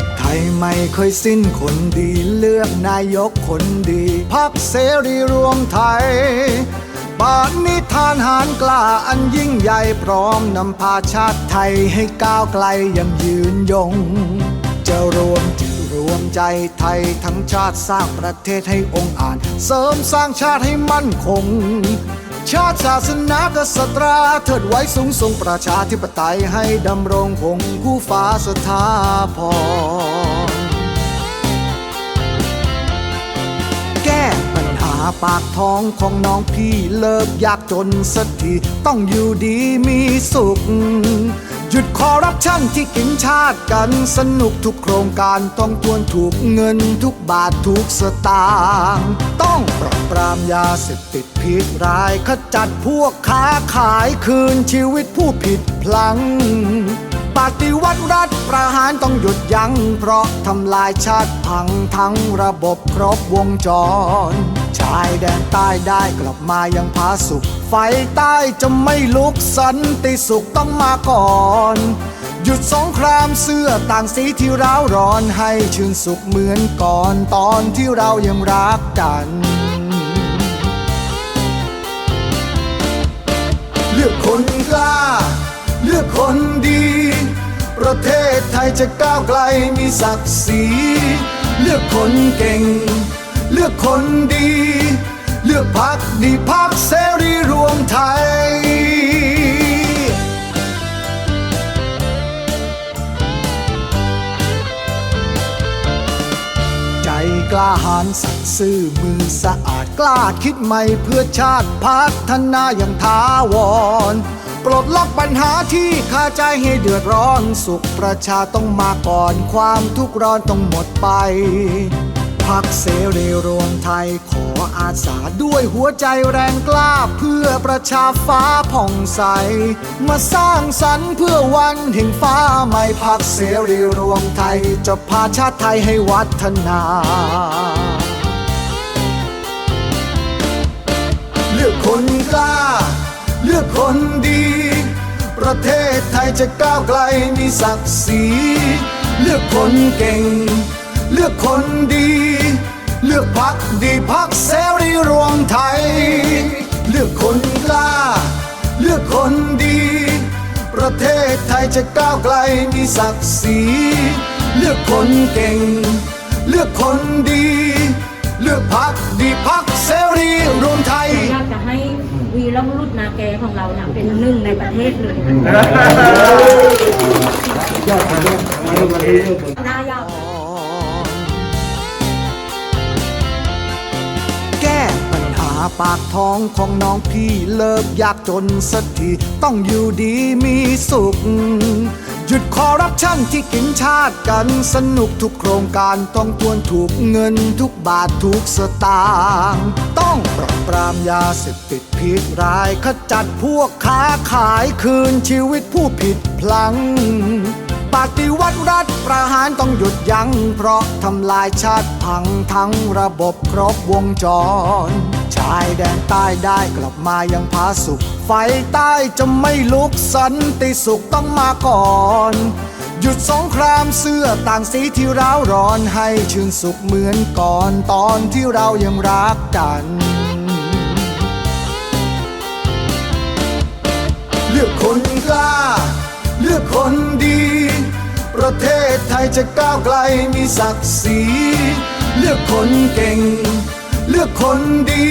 ศไทยไม่เคยสิ้นคนดีเลือกนายกคนดีพักเสรีรวมไทยปานิธานหารกล้าอันยิ่งใหญ่พร้อมนำพาชาติไทยให้ก้าวไกลยังยืนยง จะรวมจิตรวมใจไทยทั้งชาติสร้างประเทศให้องค์อาจเสริมสร้างชาติให้มั่นคง ชาติศาสนากษัตราเทิดไว้สูงส่งประชาธิปไตยให้ดำรงคงคู่ฟ้าสถาพรแก้ปัญหาปากท้องของน้องพี่เลิกยากจนสักทีต้องอยู่ดีมีสุข หยุดคอรัปชันที่กินชาติกันสนุกทุกโครงการต้องทวนถูกเงินทุกบาททุกสตางค์ รามยาเสพติดพิษร้ายขจัดพวกค้าขายคืนชีวิตผู้ผิดพลัง ปฏิวัติรัฐประหารต้องหยุดยัง้ง เพราะทำลายชาติพังทั้งระบบครบวงจร ชายแดนใต้ได้กลับมายังผาสุข ไฟใต้จะไม่ลุกสันติสุขต้องมาก่อนหยุดสงครามเสื้อต่างสีที่ร้าวร้อนให้ชื่นสุขเหมือนก่อนตอนที่เรายังรักกัน อกคนกล้า เลือกคนดี ประเทศไทยจะก้าวไกลมีศักดิ์ศรี เลือกคนเก่ง เลือกคนดี ล้าหาญสัตย์ซื่อมือสะอาดกล้าคิดใหม่เพื่อชาติพัฒนาอย่างท้าวร ปลดล็อกปัญหาที่คาใจให้เดือดร้อนสุขประชาต้องมาก่อนความทุกข์ร้อนต้องหมดไป พักเสรีรวมไทยขออาสาด้วยหัวใจแรงกล้าเพื่อประชาฟ้าผ่องใส มาสร้างสรรค์เพื่อวันแห่งฟ้าใหม่พักเสรีรวมไทยจะพาชาติไทยให้วัฒนาเลือกคนกล้า เลือกคนดี ประเทศไทยจะก้าวไกลมีศักดิ์ศรีเลือกคนเก่ง เลือกคนดี พักดีพักเสรีรวมไทย เลือกคนกล้า เลือกคนดี ประเทศไทยจะก้าวไกลมีศักดิ์ศรีเลือกคนเก่ง เลือกคนดี เลือกพักดีพักเสรีรวมไทย อยากจะให้วีรบุรุษนาแกของเราเนี่ยเป็นหนึ่งในประเทศเลย ปาปากท้องของน้องพี่เลิกยากจนสักทีต้องอยู่ดีมีสุข หยุดคอร์รัปชันที่กินชาติกันสนุกทุกโครงการต้องทวนถูกเงินทุกบาททุกสตางค์ต้องปราบปรามยาเสพติดพิษร้ายขจัดพวกค้าขายคืนชีวิตผู้ผิดพลัง ปฏิวัติรัฐประหารต้องหยุดยัง้งเพราะทำลายชาติพังทั้งระบบครบวงจร ชายแดนใต้ได้กลับมายังผาสุข ไฟใต้จะไม่ลุกสันติสุขต้องมาก่อนหยุดสงครามเสื้อต่างสีที่ร้าวร้อนให้ชื่นสุขเหมือนก่อนตอนที่เรายังรักกัน เลือกคนกล้า เลือกคนดี ประเทศไทยจะก้าวไกลมีศักดิ์ศรีเลือกคนเก่ง เลือกคนดี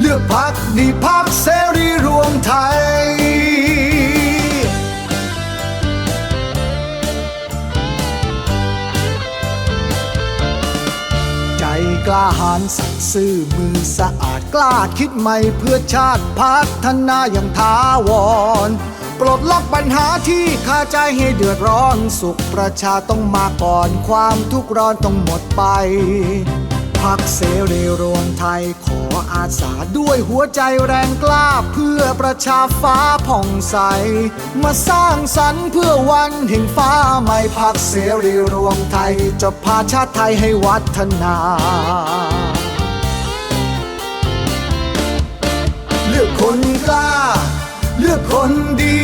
เลือกพักดีพักเสรีรวมไทยใจกล้าหาญสัตย์ซื่อมือสะอาดกล้าคิดใหม่เพื่อชาติพัฒนาอย่างท้าวร ปลดล็อกปัญหาที่คาใจให้เดือดร้อนสุขประชาต้องมาก่อนความทุกข์ร้อนต้องหมดไปพักเสรีรวมไทยขออาสาด้วยหัวใจแรงกล้าเพื่อประชาฟ้าผ่องใส มาสร้างสรรค์เพื่อวันแห่งฟ้าใหม่พักเสรีรวมไทยจะพาชาติไทยให้วัฒนาเลือกคนกล้า เลือกคนดี